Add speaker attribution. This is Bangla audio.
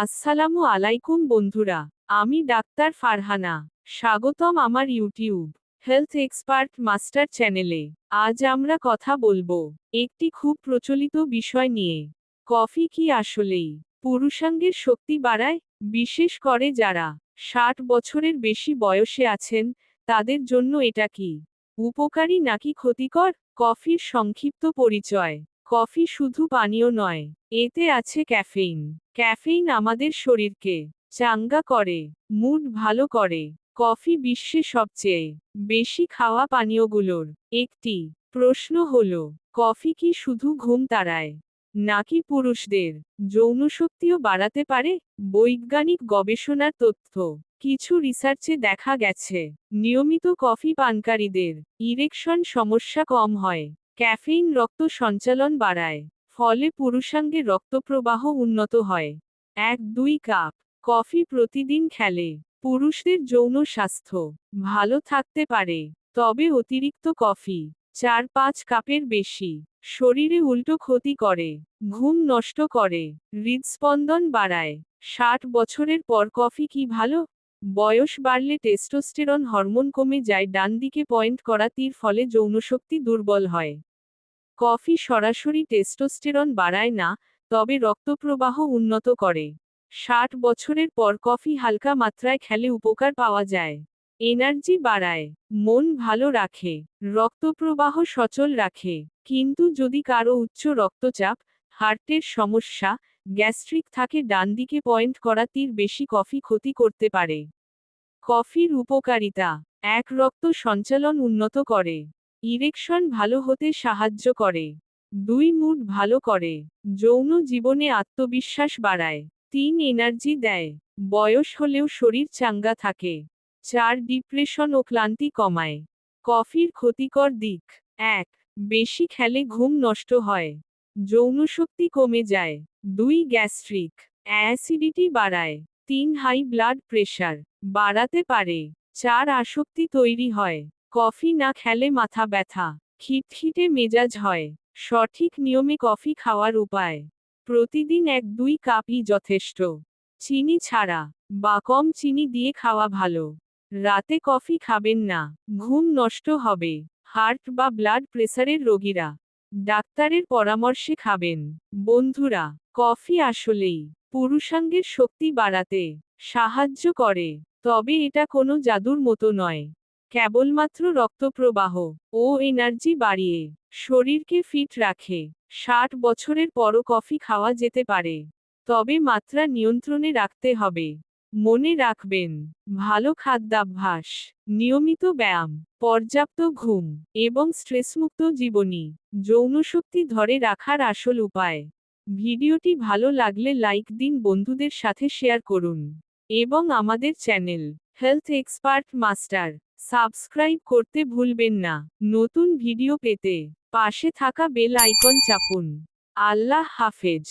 Speaker 1: আসসালামু আলাইকুম বন্ধুরা, আমি ডাক্তার ফারহানা। স্বাগতম আমার ইউটিউব হেলথ এক্সপার্ট মাস্টার চ্যানেলে। আজ আমরা কথা বলব একটি খুব প্রচলিত বিষয় নিয়ে। কফি কি আসলেই? পুরুষাঙ্গের শক্তি বাড়ায়, বিশেষ করে যারা ষাট বছরের বেশি বয়সে আছেন, তাদের জন্য এটা কি? উপকারী নাকি ক্ষতিকর? কফির সংক্ষিপ্ত পরিচয়। কফি শুধু পানীয় নয়, এতে আছে ক্যাফেইন। ক্যাফেইন আমাদের শরীরকে চাঙ্গা করে, মুড ভালো করে। কফি বিশ্বে সবচেয়ে বেশি খাওয়া পানীয়গুলোর একটি প্রশ্ন হল, কফি কি শুধু ঘুম তাড়ায়, নাকি পুরুষদের যৌনশক্তিও বাড়াতে পারে? বৈজ্ঞানিক গবেষণার তথ্য, কিছু রিসার্চে দেখা গেছে, নিয়মিত কফি পানকারীদের ইরেকশন সমস্যা কম হয়। ক্যাফেইন রক্ত সঞ্চালন বাড়ায়, ফলে পুরুষাঙ্গে রক্তপ্রবাহ উন্নত হয়। এক, দুই কাপ কফি প্রতিদিন খেলে, পুরুষদের যৌন স্বাস্থ্য ভালো থাকতে পারে, তবে অতিরিক্ত কফি চার, পাঁচ কাপের বেশি শরীরে উল্টো ক্ষতি করে, ঘুম নষ্ট করে, হৃদস্পন্দন বাড়ায়। ষাট বছরের পর কফি কি ভালো? বয়স বাড়লে টেস্টোস্টেরন হরমোন কমে যায় ডান দিকে পয়েন্ট করা তীর ফলে যৌনশক্তি দুর্বল হয়। কফি সরাসরি টেস্টোস্টেরন বাড়ায় না, তবে রক্তপ্রবাহ উন্নত করে। ষাট বছরের পর কফি হালকা মাত্রায় খেলে উপকার পাওয়া যায়। এনার্জি বাড়ায়, মন ভালো রাখে, রক্তপ্রবাহ সচল রাখে। কিন্তু যদি কারও উচ্চ রক্তচাপ, হার্টের সমস্যা গ্যাস্ট্রিক থাকে ডান দিকে পয়েন্ট করা তীর বেশি কফি ক্ষতি করতে পারে। কফির উপকারিতা, এক, রক্ত সঞ্চালন উন্নত করে। ইরেকশন ভালো হতে সাহায্য করে। দুই, মুড ভালো করে। যৌন জীবনে আত্মবিশ্বাস বাড়ায়। তিন, এনার্জি দেয়। বয়স হলেও শরীর চাঙ্গা থাকে। চার, ডিপ্রেশন ও ক্লান্তি কমায়। কফির ক্ষতিকর দিক, এক, বেশি খেলে ঘুম নষ্ট হয়। যৌনশক্তি কমে যায়। দুই গ্যাস্ট্রিক, অ্যাসিডিটি বাড়ায়, তিন হাই ব্লাড প্রেশার, বাড়াতে পারে, চার আসক্তি তৈরি হয়, কফি না খেলে মাথা ব্যথা, খিটখিটে মেজাজ হয়, সঠিক নিয়মে কফি খাওয়ার উপায়, প্রতিদিন এক দুই কাপই যথেষ্ট, চিনি ছাড়া, বা কম চিনি দিয়ে খাওয়া ভালো, রাতে কফি খাবেন না, ঘুম নষ্ট হবে, হার্ট বা ব্লাড প্রেসারের রোগীরা, ডাক্তারের পরামর্শে খাবেন, বন্ধুরা। কফি আসলেই। পুরুষাঙ্গের শক্তি বাড়াতে সাহায্য করে, তবে এটা কোনো জাদুর মতো নয়। কেবলমাত্র রক্তপ্রবাহ ও এনার্জি বাড়িয়ে শরীরকে ফিট রাখে। ষাট বছরের পরও কফি খাওয়া যেতে পারে, তবে মাত্রা নিয়ন্ত্রণে রাখতে হবে। মনে রাখবেন, ভালো খাদ্যাভ্যাস, নিয়মিত ব্যায়াম, পর্যাপ্ত ঘুম এবং স্ট্রেসমুক্ত জীবনী যৌনশক্তি ধরে রাখার আসল উপায়। ভিডিওটি ভালো লাগলে লাইক দিন, বন্ধুদের সাথে শেয়ার করুন এবং আমাদের channel health expert master subscribe করতে ভুলবেন না। নতুন ভিডিও পেতে পাশে থাকা বেল আইকন চাপুন। আল্লাহ হাফেজ।